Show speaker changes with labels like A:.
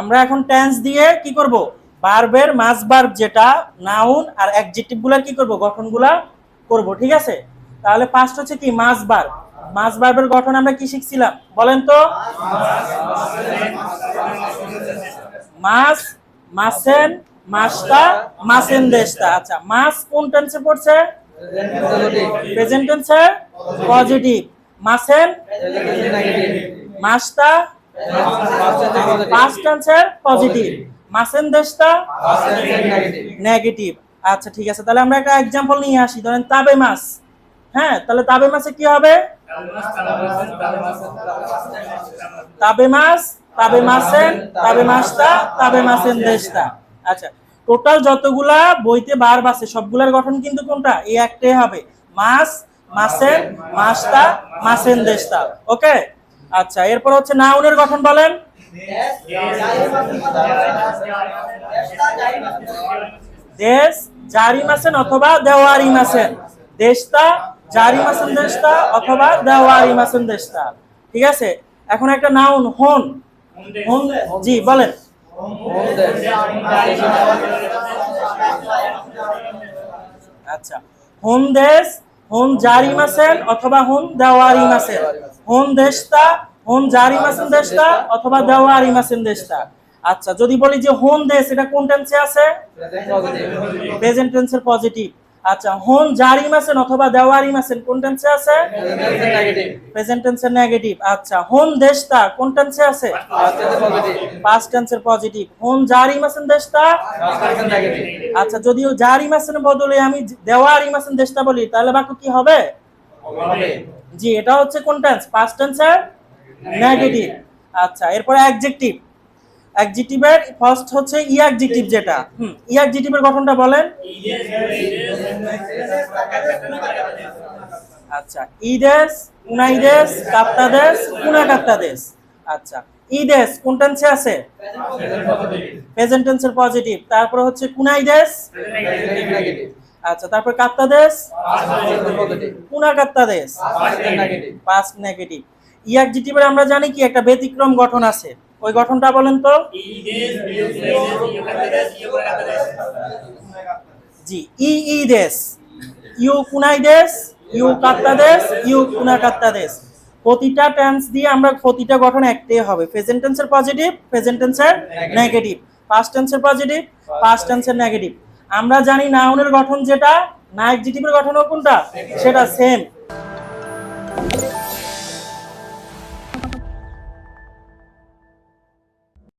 A: আমরা এখন টেন্স দিয়ে কি করব? ভার্বের মাস ভার্ব যেটা নাউন আর অ্যাডজেক্টিভগুলার কি করব? গঠনগুলা করব ঠিক আছে? তাহলে ফার্স্ট হচ্ছে কি মাস ভার্ব মাস ভার্বের গঠন আমরা কি শিখছিলাম? বলেন তো। মাস মাসেন মাসটা মাসেন দেশটা। আচ্ছা মাস কোন টেন্সে পড়ছে? প্রেজেন্ট টেন্সে পজিটিভ মাসেন মাসটা পাস্ট টেন্সের পজিটিভ মাসেন দেশটা নেগেটিভ আচ্ছা ঠিক আছে, তাহলে আমরা একটা এক্সাম্পল নিয়ে আসি। ধরেন তাবে মাস হ্যাঁ তাহলে তাবে মাসে কি হবে? তাবে মাস তাবে মাসেন তাবে মাসটা তাবে মাসেন দেশটা। আচ্ছা টোটাল যতগুলা বইতে বার আছে সবগুলার গঠন কিন্তু কোনটা? এই একটাই হবে। মাস মাসেন মাসটা মাসেন দেশটা। ওকে আচ্ছা এরপর হচ্ছে নাউনের গঠন বলেন। দেশ জারি মাসেন অথবা দেওয়ারি মাসেন দেশটা জারি মাসেন দেশটা অথবা দেওয়ারি মাসেন দেশটা? ঠিক আছে? এখন একটা নাউন হন। হন জি বলেন। আচ্ছা হোম দেশ হোম জারি মাসেন অথবা হোম দেওয়ারি মাসেন হোম দেশটা হোম জারি মাসেন দেশটা অথবা দেওয়ারি মাসেন দেশটা। আচ্ছা যদি বলি যে হোম দেশ এটা কোন টেন্সে আছে? প্রেজেন্ট টেন্সের পজিটিভ আচ্ছা হোম জারি মাসেন অথবা দেওয়ারি মাসেন, কোন টেন্সে আছে? প্রেজেন্ট টেন্সের নেগেটিভ আচ্ছা হোম দেশটা কোন টেন্সে আছে? পাস্ট টেন্সের পজিটিভ হোম জারি মাসেন দেশটা? আচ্ছা যদিও জারি মাসেন বদলে আমি দেওয়ারি মাসেন দেশটা বলি, তাহলে বাক্য কি হবে? জি, এটা হচ্ছে কোন টেন্স পাস্ট টেন্সের নেগেটিভ আচ্ছা এরপরে অ্যাডজেক্টিভ অ্যাডজেক্টিভের ফার্স্ট হচ্ছে ই অ্যাডজেক্টিভ যেটা। হুম। ই অ্যাডজেক্টিভের গঠনটা বলেন। আচ্ছা ইদেশ উনাইদেশ কাপ্তাদেশ উনা কাপ্তাদেশ আচ্ছা ইদেশ কোন টেন্সে আছে? প্রেজেন্ট টেন্সের পজিটিভ তারপর হচ্ছে কুনাই দেশ আচ্ছা তারপর কাপ্তাদেশ কুনা কাপ্তাদেশ পাস্ট নেগেটিভ ই অ্যাডজেক্টিভের আমরা জানি কি? একটা ব্যতিক্রম গঠন আছে। ওই গঠনটা বলেন তো। জি ই ই দেশ। ইউ কুনাই দেশ ইউ কাত্তা দেশ ইউ কুনা কাত্তা দেশ। প্রতিটা টেন্স দিয়ে আমরা প্রতিটা গঠন একটাই হবে। প্রেজেন্ট টেন্সের পজিটিভ প্রেজেন্ট টেন্সের নেগেটিভ পাস্ট টেন্সের পজিটিভ পাস্ট টেন্সের নেগেটিভ আমরা জানি নাউনের গঠন যেটা না এক্সিটিভের গঠনও কোনটা? সেটা সেম